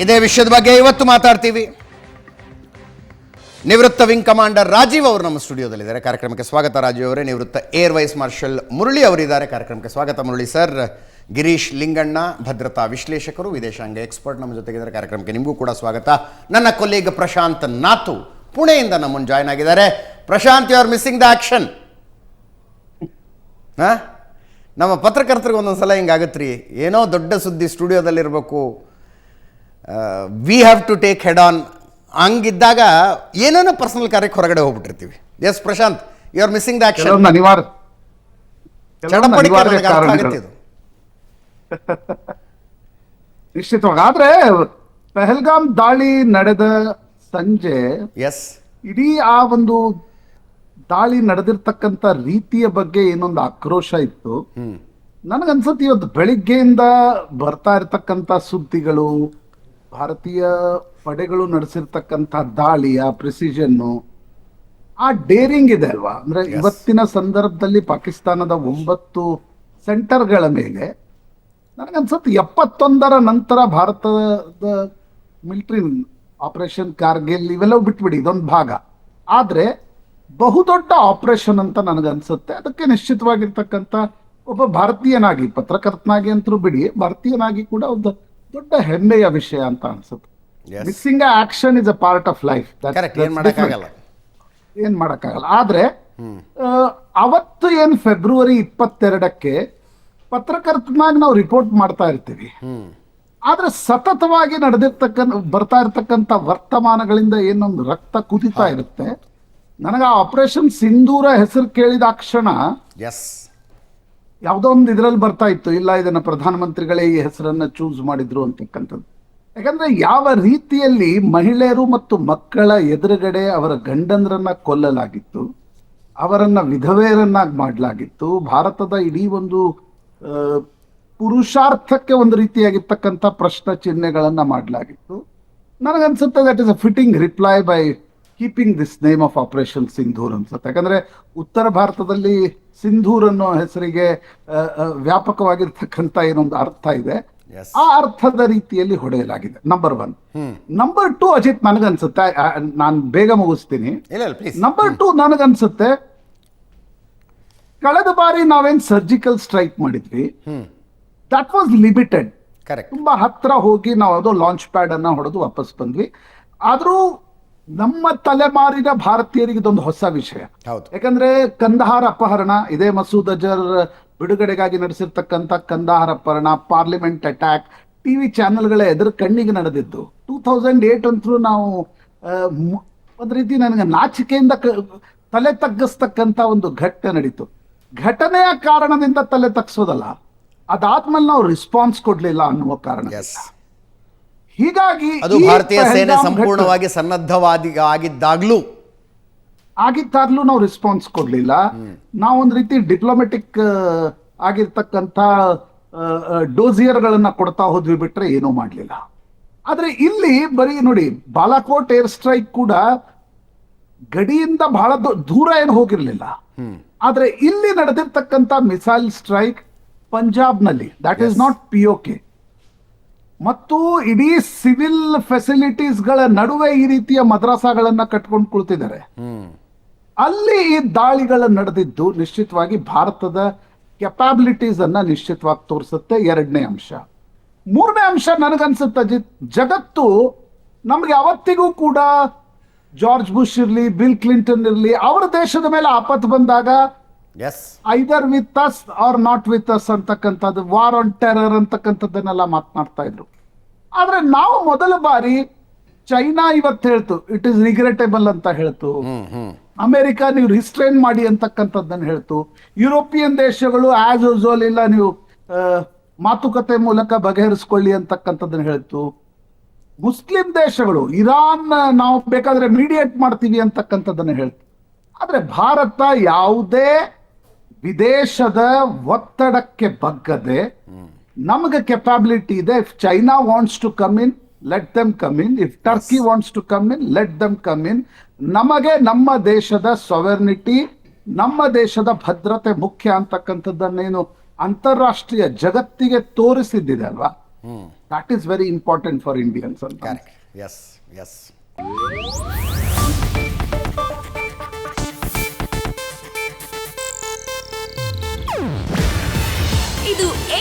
ಇದೇ ವಿಷಯದ ಬಗ್ಗೆ ಇವತ್ತು ಮಾತಾಡ್ತೀವಿ. ನಿವೃತ್ತ ವಿಂಗ್ ಕಮಾಂಡರ್ ರಾಜೀವ್ ಅವರು ನಮ್ಮ ಸ್ಟುಡಿಯೋದಲ್ಲಿದ್ದಾರೆ. ಕಾರ್ಯಕ್ರಮಕ್ಕೆ ಸ್ವಾಗತ ರಾಜೀವ್ ಅವರೇ. ನಿವೃತ್ತ ಏರ್ ವೈಸ್ ಮಾರ್ಷಲ್ ಮುರಳಿ ಅವರಿದ್ದಾರೆ. ಕಾರ್ಯಕ್ರಮಕ್ಕೆ ಸ್ವಾಗತ ಮುರಳಿ ಸರ್. ಗಿರೀಶ್ ಲಿಂಗಣ್ಣ, ಭದ್ರತಾ ವಿಶ್ಲೇಷಕರು, ವಿದೇಶಾಂಗ ಎಕ್ಸ್ಪರ್ಟ್ ನಮ್ಮ ಜೊತೆಗಿದ್ದಾರೆ. ಕಾರ್ಯಕ್ರಮಕ್ಕೆ ನಿಮಗೂ ಕೂಡ ಸ್ವಾಗತ. ನನ್ನ ಕೊಲೀಗ್ ಪ್ರಶಾಂತ್ ನಾತು ಪುಣೆಯಿಂದ ನಮ್ಮನ್ನು ಜಾಯ್ನ್ ಆಗಿದ್ದಾರೆ. Prashant you are missing the action ನಮ್ಮ ಪತ್ರಕರ್ತರಿಗೆ ಒಂದೊಂದು ಸಲ ಹಿಂಗಾಗತ್ರಿ. ಏನೋ ದೊಡ್ಡ ಸುದ್ದಿ ಸ್ಟುಡಿಯೋದಲ್ಲಿರಬೇಕು. We have to take head on ಹಂಗಿದ್ದಾಗ ಏನೇನೋ ಪರ್ಸನಲ್ ಕಾರ್ಯಕ್ಕೆ ಹೊರಗಡೆ ಹೋಗ್ಬಿಟ್ಟಿರ್ತೀವಿ. Yes Prashant you are missing the action ನಿಶ್ಚಿತವಾಗಿ ಆದ್ರೆ ಪೆಹಲ್ಗಾಮ್ ದಾಳಿ ನಡೆದ ಸಂಜೆ ಎಸ್ ಇಡೀ ಆ ಒಂದು ದಾಳಿ ನಡೆದಿರ್ತಕ್ಕಂಥ ರೀತಿಯ ಬಗ್ಗೆ ಏನೊಂದು ಆಕ್ರೋಶ ಇತ್ತು. ನನಗನ್ಸುತ್ತೆ ಇವತ್ತು ಬೆಳಿಗ್ಗೆಯಿಂದ ಬರ್ತಾ ಇರತಕ್ಕಂಥ ಸುದ್ದಿಗಳು ಭಾರತೀಯ ಪಡೆಗಳು ನಡೆಸಿರ್ತಕ್ಕಂಥ ದಾಳಿ ಆ ಪ್ರಿಸಿಷನ್ನು ಆ ಡೇರಿಂಗ್ ಇದೆ ಅಲ್ವಾ? ಅಂದ್ರೆ. ಇವತ್ತಿನ ಸಂದರ್ಭದಲ್ಲಿ ಪಾಕಿಸ್ತಾನದ ಒಂಬತ್ತು ಸೆಂಟರ್ಗಳ ಮೇಲೆ ನನಗನ್ಸುತ್ತೆ ಎಪ್ಪತ್ತೊಂದರ ನಂತರ ಭಾರತದ ಮಿಲಿಟರಿ ಆಪರೇಷನ್ ಕಾರ್ಗಿಲ್ ಇವೆಲ್ಲವೂ ಬಿಟ್ಬಿಡಿ ಇದೊಂದು ಭಾಗ. ಆದ್ರೆ ಬಹುದೊಡ್ಡ ಆಪರೇಷನ್ ಅಂತ ನನಗನ್ಸುತ್ತೆ. ಅದಕ್ಕೆ ನಿಶ್ಚಿತವಾಗಿರ್ತಕ್ಕಂಥ ಒಬ್ಬ ಭಾರತೀಯನಾಗಿ ಪತ್ರಕರ್ತನಾಗಿ ಅಂತರೂ ಬಿಡಿ ಭಾರತೀಯನಾಗಿ ಕೂಡ ಒಂದು ದೊಡ್ಡ ಹೆಮ್ಮೆಯ ವಿಷಯ ಅಂತ ಅನ್ಸುತ್ತೆ. Missing action is a part of life ಏನು ಮಾಡೋಕ್ಕಾಗಲ್ಲ ಆದ್ರೆ ಅವತ್ತು ಏನ್ ಫೆಬ್ರವರಿ ಇಪ್ಪತ್ತೆರಡಕ್ಕೆ ಪತ್ರಕರ್ತನಾಗಿ ನಾವು ರಿಪೋರ್ಟ್ ಮಾಡ್ತಾ ಇರ್ತೀವಿ. ಆದ್ರೆ ಸತತವಾಗಿ ನಡೆದಿರ್ತಕ್ಕಂಥ ಬರ್ತಾ ಇರ್ತಕ್ಕಂಥ ವರ್ತಮಾನಗಳಿಂದ ಏನೊಂದು ರಕ್ತ ಕುದಿತಾ ಇರುತ್ತೆ. ನನಗೆ ಆ ಆಪರೇಷನ್ ಸಿಂಧೂರ ಹೆಸರು ಕೇಳಿದ ಕ್ಷಣ ಯಾವುದೋ ಒಂದು ಇದರಲ್ಲಿ ಬರ್ತಾ ಇತ್ತು, ಇಲ್ಲ ಇದನ್ನ ಪ್ರಧಾನಮಂತ್ರಿಗಳೇ ಈ ಹೆಸರನ್ನ ಚೂಸ್ ಮಾಡಿದ್ರು ಅಂತಕ್ಕಂಥದ್ದು. ಯಾಕಂದ್ರೆ ಯಾವ ರೀತಿಯಲ್ಲಿ ಮಹಿಳೆಯರು ಮತ್ತು ಮಕ್ಕಳ ಎದುರುಗಡೆ ಅವರ ಗಂಡಂದ್ರನ್ನ ಕೊಲ್ಲಲಾಗಿತ್ತು, ಅವರನ್ನ ವಿಧವೆಯರನ್ನಾಗಿ ಮಾಡಲಾಗಿತ್ತು, ಭಾರತದ ಇಡೀ ಒಂದು ಪುರುಷಾರ್ಥಕ್ಕೆ ಒಂದು ರೀತಿಯಾಗಿರ್ತಕ್ಕಂಥ ಪ್ರಶ್ನ ಚಿಹ್ನೆಗಳನ್ನ ಮಾಡಲಾಗಿತ್ತು. ನನಗನ್ಸುತ್ತೆ that is a fitting reply by keeping this name of operation Sindoor ಅನ್ಸುತ್ತೆ. ಯಾಕಂದ್ರೆ ಉತ್ತರ ಭಾರತದಲ್ಲಿ ಸಿಂಧೂರ್ ಅನ್ನೋ ಹೆಸರಿಗೆ ವ್ಯಾಪಕವಾಗಿರ್ತಕ್ಕಂಥ ಏನೊಂದು ಅರ್ಥ ಇದೆ. ಆ ಅರ್ಥದ ರೀತಿಯಲ್ಲಿ ಹೊಡೆಯಲಾಗಿದೆ. Number one number two Ajit ನನಗನ್ಸುತ್ತೆ. ನಾನು ಬೇಗ ಮುಗಿಸ್ತೀನಿ. ನಂಬರ್ ಟು ನನಗನ್ಸುತ್ತೆ. ಕಳೆದ ಬಾರಿ ನಾವೇನ್ ಸರ್ಜಿಕಲ್ ಸ್ಟ್ರೈಕ್ ಮಾಡಿದ್ವಿ. ದಟ್ ವಾಸ್ ಲಿಮಿಟೆಡ್ ಕರೆಕ್ಟ್ ತುಂಬಾ ಹತ್ರ ಹೋಗಿ ನಾವು ಅದು ಲಾಂಚ್ ಪ್ಯಾಡ್ ಅನ್ನ ಹೊಡೆದು ವಾಪಸ್ ಬಂದ್ವಿ. ಆದ್ರೂ ನಮ್ಮ ತಲೆಮಾರಿನ ಭಾರತೀಯರಿಗೆ ಇದೊಂದು ಹೊಸ ವಿಷಯ. ಹೌದು. ಯಾಕಂದ್ರೆ ಕಂದಹಾರ ಅಪಹರಣ ಇದೇ ಮಸೂದ್ ಅಜರ್ ಬಿಡುಗಡೆಗಾಗಿ ನಡೆಸಿರ್ತಕ್ಕಂಥ ಕಂದಹಾರ ಅಪಹರಣ ಪಾರ್ಲಿಮೆಂಟ್ ಅಟ್ಯಾಕ್ ಟಿವಿ ಚಾನೆಲ್ಗಳ ಎದುರು ಕಣ್ಣಿಗೆ ನಡೆದಿದ್ದು. ಟೂ ತೌಸಂಡ್ ಏಟ್ ಅಂತೂ ನಾವು ಒಂದು ರೀತಿ ನನಗೆ ನಾಚಿಕೆಯಿಂದ ತಲೆ ತಗ್ಗಿಸ್ತಕ್ಕಂಥ ಒಂದು ಘಟನೆ ನಡೀತು. ಘಟನೆಯ ಕಾರಣದಿಂದ ತಲೆ ತಗ್ಸೋದಲ್ಲ ಅದಾದ್ಮೇಲೆ ನಾವು ರಿಸ್ಪಾನ್ಸ್ ಕೊಡ್ಲಿಲ್ಲ ಅನ್ನುವ ಕಾರಣ. ಹೀಗಾಗಿ ಅದು ಭಾರತೀಯ ಸೇನೆ ಸಂಪೂರ್ಣವಾಗಿ ಸನ್ನದ್ಧವಾದಿ ಆಗಿದ್ದಾಗ್ಲೂ. ಆಗಿದ್ದಾಗ್ಲೂ ನಾವು ರೆಸ್ಪಾನ್ಸ್ ಕೊಡ್ಲಿಲ್ಲ. ನಾವೊಂದ್ ರೀತಿ ಡಿಪ್ಲೊಮೆಟಿಕ್ ಆಗಿರ್ತಕ್ಕಂಥ ಡೋಸಿಯರ್ಗಳನ್ನ ಕೊಡ್ತಾ ಹೋದ್ವಿ ಬಿಟ್ರೆ ಏನೂ ಮಾಡ್ಲಿಲ್ಲ. ಆದ್ರೆ ಇಲ್ಲಿ ಬರೀ ನೋಡಿ ಬಾಲಾಕೋಟ್ ಏರ್ ಸ್ಟ್ರೈಕ್ ಕೂಡ ಗಡಿಯಿಂದ ಬಹಳ ದೂರ ಏನು ಹೋಗಿರ್ಲಿಲ್ಲ. ಆದ್ರೆ ಇಲ್ಲಿ ನಡೆದಿರ್ತಕ್ಕಂಥ ಮಿಸೈಲ್ ಸ್ಟ್ರೈಕ್ ಪಂಜಾಬ್ನಲ್ಲಿ. That is not P K ಮತ್ತು ಇಡೀ ಸಿವಿಲ್ ಫೆಸಿಲಿಟೀಸ್ಗಳ ನಡುವೆ ಈ ರೀತಿಯ ಮದ್ರಾಸಾಗಳನ್ನ ಕಟ್ಕೊಂಡು ಕುಳಿತಿದ್ದಾರೆ. ಅಲ್ಲಿ ಈ ದಾಳಿಗಳು ನಡೆದಿದ್ದು ನಿಶ್ಚಿತವಾಗಿ ಭಾರತದ ಕೆಪಾಬಿಲಿಟೀಸ್ ಅನ್ನ ನಿಶ್ಚಿತವಾಗಿ ತೋರಿಸುತ್ತೆ ಎರಡನೇ ಅಂಶ. ಮೂರನೇ ಅಂಶ ನನಗನ್ಸುತ್ತೆ ಅಜಿತ್ ಜಗತ್ತು ನಮ್ಗೆ ಯಾವತ್ತಿಗೂ ಕೂಡ ಜಾರ್ಜ್ ಬುಷ್ ಇರ್ಲಿ ಬಿಲ್ ಕ್ಲಿಂಟನ್ ಇರ್ಲಿ ಅವರ ದೇಶದ ಮೇಲೆ ಆಪತ್ತು ಬಂದಾಗ either with us or not with us ಅಂತಕ್ಕಂಥದ್ದು ವಾರ್ ಆನ್ ಟೆರರ್ ಅಂತಕ್ಕಂಥದ್ದನ್ನೆಲ್ಲ ಮಾತನಾಡ್ತಾ ಇದ್ರು. ಆದ್ರೆ ನಾವು ಮೊದಲ ಬಾರಿ ಚೈನಾ ಇವತ್ತು ಹೇಳ್ತು ಇಟ್ ಇಸ್ ರಿಗ್ರೆಟೇಬಲ್ ಅಂತ ಹೇಳ್ತು. ಅಮೆರಿಕ ನೀವು ರಿಸ್ಟ್ರೈನ್ ಮಾಡಿ ಅಂತಕ್ಕಂಥದ್ದನ್ನು ಹೇಳ್ತು. ಯುರೋಪಿಯನ್ ದೇಶಗಳು ಆಸ್ ಯೂಸ್ವಲ್ ಇಲ್ಲ ನೀವು ಮಾತುಕತೆ ಮೂಲಕ ಬಗೆಹರಿಸ್ಕೊಳ್ಳಿ ಅಂತಕ್ಕಂಥದ್ದನ್ನು ಹೇಳ್ತು. ಮುಸ್ಲಿಂ ದೇಶಗಳು ಇರಾನ್ ನಾವು ಬೇಕಾದ್ರೆ ಮೀಡಿಯೇಟ್ ಮಾಡ್ತೀವಿ ಅಂತಕ್ಕಂಥದ್ದನ್ನು ಹೇಳ್ತು. ಆದ್ರೆ ಭಾರತ ಯಾವುದೇ ವಿದೇಶದ ಒತ್ತಡಕ್ಕೆ ಬಗ್ಗದೆ ನಮಗೆ ಕೆಪಾಬಿಲಿಟಿ ಇದೆ. If China wants to come in let them come in if Turkey wants to come in let them come in ನಮಗೆ ನಮ್ಮ ದೇಶದ ಸೊವೆರ್ನಿಟಿ ನಮ್ಮ ದೇಶದ ಭದ್ರತೆ ಮುಖ್ಯ ಅಂತಕ್ಕಂಥದ್ದನ್ನೇನು ಅಂತಾರಾಷ್ಟ್ರೀಯ ಜಗತ್ತಿಗೆ ತೋರಿಸಿದ್ದಿದೆ ಅಲ್ವಾ? That is very important for Indians ಅಂತ. Yes yes